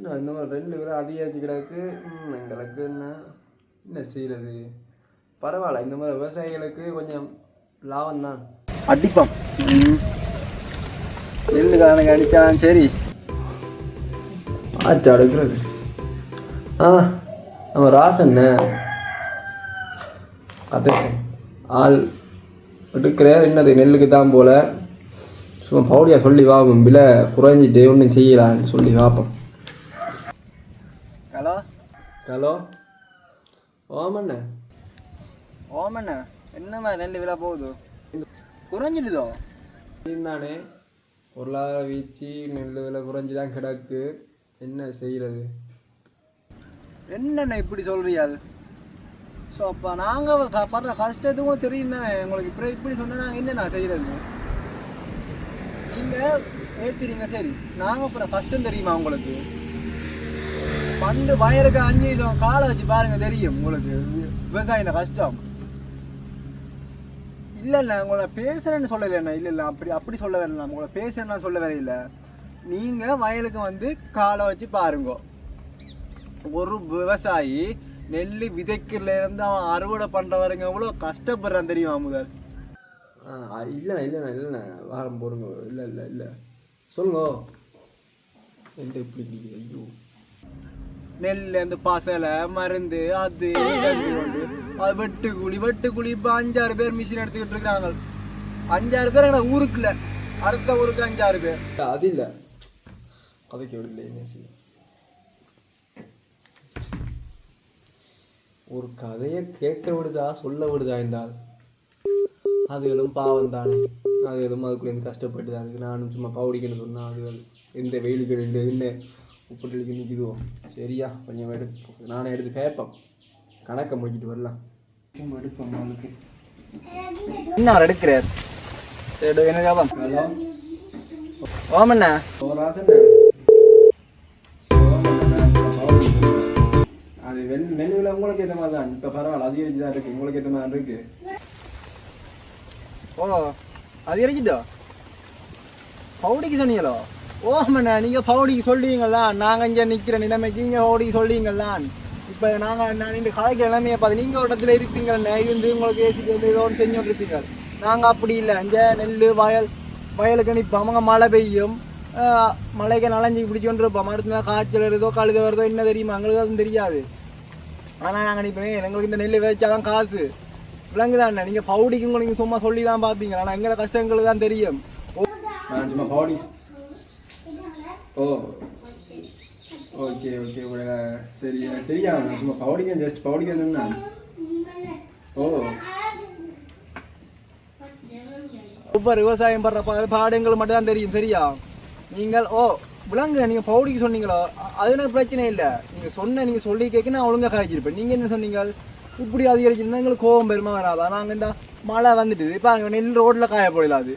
என்ன இந்த மாதிரி ரெண்டு பேரும் அதிகரிச்சு கிடக்கு. எங்களுக்கு என்ன என்ன செய்கிறது பரவாயில்ல இந்த மாதிரி விவசாயிகளுக்கு கொஞ்சம் லாபம் தான் அடிப்போம் நெல்லுக்காரனுக்கு அடித்தான் சரி. ஆச்சா அடுக்கிறது. ஆ நம்ம ராசண்ண அது ஆள் எடுக்கிற என்னது நெல்லுக்கு தான் போல. சும்மா பவுடியா சொல்லி வாப்போம் விலை குறைஞ்சிட்டு ஒன்றும் செய்யலான்னு சொல்லி வாப்போம் ஹலோ ஹலோ? ஓமண்ண ஓமண்ணா என்னம்மா நெல் விலை போகுது? குறைஞ்சிடுதோ? தானே பொருளாதார வீழ்ச்சி நெல் விலை குறைஞ்சி தான் கிடக்கு. என்ன செய்கிறது என்னண்ணா இப்படி சொல்றியால் ஸோ அப்போ நாங்கள் படுற கஷ்டத்துக்கு கூட தெரியும் தானே உங்களுக்கு இப்படி இப்படி சொன்னால் நாங்கள் என்ன நான் செய்கிறது நீங்கள் ஏற்றுறீங்க சரி நாங்கள் அப்புறம் கஷ்டம் தெரியுமா உங்களுக்கு? வந்து வயலுக்கு அஞ்சு நிமிஷம் காலை வச்சு பாருங்க தெரியும் உங்களுக்கு. வி- விவசாயின கஷ்டம். இல்லை இல்லை உங்களை பேசுகிறேன்னு சொல்லலை இல்லை இல்லை அப்படி அப்படி சொல்ல வரல. உங்களை பேசுகிறேன்னு சொல்ல வரையில. நீங்கள் வயலுக்கு வந்து காலை வச்சு பாருங்க. ஒரு விவசாயி நெல் விதைக்கிறதுல இருந்து அவன் அறுவடை பண்ற வரைக்கும் எவ்வளோ கஷ்டப்படுறான் தெரியுமா முதல்? ஆ இல்லைண்ணா இல்லைண்ணா இல்லைண்ணா. வாரம் போடுங்க. இல்லை இல்லை இல்லை. சொல்லுங்க. என்கிட்ட எப்படி ஐயோ. நெல் அந்த பசலை மருந்து அது இதுன்னு கொண்டு அது வெட்டு கூலி வெட்டு இப்போ அஞ்சாறு பேர் மிஷின் எடுத்துக்கிட்டு இருக்கிறாங்க. அஞ்சாறு பேர் எங்களை ஊருக்குல அடுத்த ஊருக்கு அஞ்சாறு பேர். அது இல்லை. கதைக்கு விடல என்ன ஒரு கதையை கேட்க விடுதா சொல்ல விடுதா என்றால் அதுகளும் பாவம் தானே. அதுகளும் அதுக்குள்ளேருந்து கஷ்டப்பட்டு தான் அதுக்கு நானும் சும்மா பவுடிக்கணும்னு சொன்னால் அதுகள் எந்த வெயிலுக்கு ரெண்டு என்ன உப்புட்டலுக்கு நிற்குதோ சரியா? கொஞ்சம் எடுத்து நானே எடுத்து கேட்பேன் கணக்கை முடிக்கிட்டு வரலாம். சும்மா எடுப்பேன் அவளுக்கு என்ன எடுக்கிறார்? சரி என்ன ஹலோ? ஓமண்ணா ஓ ராசண்ணா அது வெண் மெனுவில் உங்களுக்கு ஏற்ற மாதிரி தான். இப்போ பரவாயில்ல அதிகரிச்சு தான் இருக்குது உங்களுக்கு ஏற்ற மாதிரி இருக்கு. ஓ அது இறக்கிட்டோ பவுடிக்கு சொன்னீங்களோ? ஓமண்ணா நீங்கள் ஃபவுடிக்கு சொல்லுவீங்களா நாங்கள் இங்கே நிற்கிற நிலைமைக்கு இங்கே ஃபவுடிக்கு சொல்லுவீங்களா இப்போ நாங்கள் நான் இந்த கதைக்கு நிலைமையை பார்த்து நீங்கள் ஒரு இடத்துல இருப்பீங்கண்ணே இருந்து உங்களுக்கு ஏசிட்டு வந்து ஏதோ ஒன்று செஞ்சு இருப்பீங்க நாங்கள் அப்படி இல்லை. இங்கே நெல் வயல் வயலுக்கு நிற்போம் அவங்க மழை பெய்யும். மழைக்கு நனைஞ்சு பிடிச்சோண்டு இருப்போம் அடுத்த காய்ச்சல் வருதோ கழுத வருதோ என்ன தெரியுமா? எங்களுக்கு அதுவும் தெரியாது. ஆனால் நாங்கள் நிற்போம் எங்களுக்கு இந்த நெல் விதைச்சாதான் காசு. விளங்குதாண்ணே நீங்கள் பவுடிக்கு நீங்கள் சும்மா சொல்லி தான் பார்ப்பீங்க. ஆனால் எங்களை கஷ்டங்களுக்கு தான் தெரியும். நான் சும்மா பவுடி ஓ. ஓகே ஓகே உங்களோட சரி எனக்கு தெரியாது. நான் சும்மா பவுடிக்க ஜஸ்ட் பவுடிக்க நான் ஓ. ஒவ்வொரு விவசாயம் படுற பாடுங்கள் மட்டும் தான் தெரியும் சரியா? நீங்கள் ஓ விலங்கு நீங்கள் பவுடிக்கு சொன்னீங்களோ அது எனக்கு பிரச்சனை இல்லை. நீங்கள் சொன்ன நீங்கள் சொல்லி கேட்க நான் ஒழுங்காக காய்ச்சிருப்பேன். நீங்கள் என்ன சொன்னீங்க? இப்படி அதிகரிச்சிருந்தா எங்களுக்கு கோவம் பெருமை வராதா? நாங்கள் இந்த மழை வந்துட்டு இப்போ அங்கே நெல் ரோட்டில் காய போடல அது.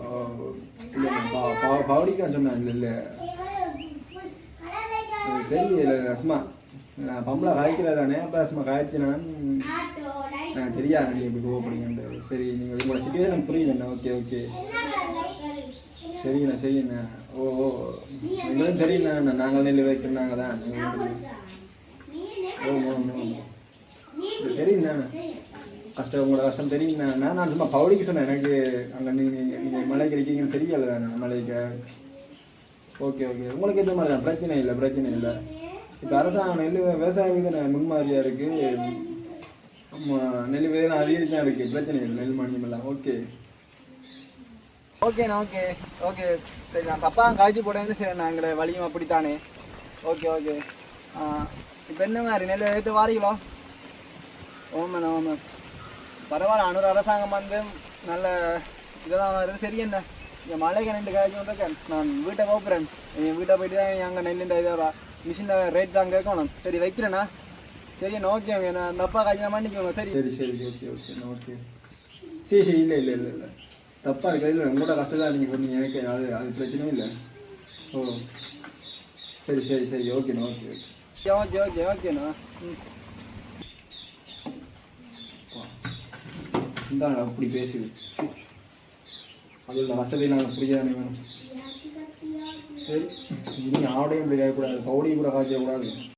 ஓ, இல்லை பவுடிக்க சொன்னேன் இல்லை இல்லை சரி இல்லை சும்மா. நான் பம்பளை காய்க்கிறதானே அப்போ சும்மா காய்ச்சினா நான் தெரியாது நீங்கள் எப்படி கோவப்படுங்க சரி நீங்கள் உங்களோட சுச்சுவேஷன் புரியுதுண்ணா ஓகே ஓகே. சரிண்ணா சரிண்ணா. ஓ ஓ. எங்களுக்கு தெரியுண்ணா நாங்கள் நெல் வைக்கிறோம் தான். ஓ ஓ ஓ. தெரியுண்ணா கஷ்டம் உங்களோட கஷ்டம் தெரியுண்ணா நான் நான் சும்மா பவுடிக்கு சொன்னேன் எனக்கு அங்கே நீங்கள் நீங்கள் மலைக்கு இருக்கீங்கன்னு தெரியலை தானே மலைக்கு. Okay okay. உங்களுக்கு எந்த மாதிரி தான் பிரச்சனை இல்லை பிரச்சனை இல்லை. இப்போ அரசாங்கம் நெல் விவசாய மீது முன்மாதிரியாக இருக்குது நெல் விதை அதிகரித்து தான் இருக்குது பிரச்சனை இல்லை நெல் மானியம் எல்லாம் ஓகே. ஓகேண்ணா ஓகே. ஓகே. சரி நான் தப்பாக காய்ச்சி போட்டேன்னு சரி நான் எங்களை வழியும் அப்படித்தானே. Okay okay. இப்போ என்ன மாதிரி? நெல் எடுத்து வாரீங்களோ? ஓமண்ணா ஓமன் பரவாயில்ல அன்னொரு அரசாங்கம் வந்து நல்ல இதெல்லாம் வருது. சரி என்ன? இங்கே மழைக்கு ரெண்டு காய்ச்சி வந்திருக்கேன் நான் வீட்டை போப்புறேன் என் வீட்டை போயிட்டு தான் அங்கே நெல்லுண்ட இதை மிஷினில் ரேட் தான் கேட்கணும் சரி வைக்கிறேண்ணா சரி என்ன ஓகே ஓகே நான் தப்பா காய்ச்சி மன்னிக்கோங்க சரி சரி சரி ஓகே ஓகே ஓகே சரி சரி இல்லை இல்லை இல்லை இல்லை தப்பாக இருக்குது இல்லை உங்களோட கஷ்டம் தான் நீங்கள் சொன்னீங்க எனக்கு அது அது பிரச்சனையும் இல்லை ஓ சரி சரி சரி ஓகேண்ணா ஓகே ஓகே ஓகே ஓகே ஓகேண்ணா ம் இந்தாங்க அப்படி பேசுது அதில் வசதி நாங்கள் புரியாதானே வேணும் சரி இனி ஆடையும் இப்படி கேட்கக்கூடாது பவுடியும் கூட காய்ச்சக்கூடாது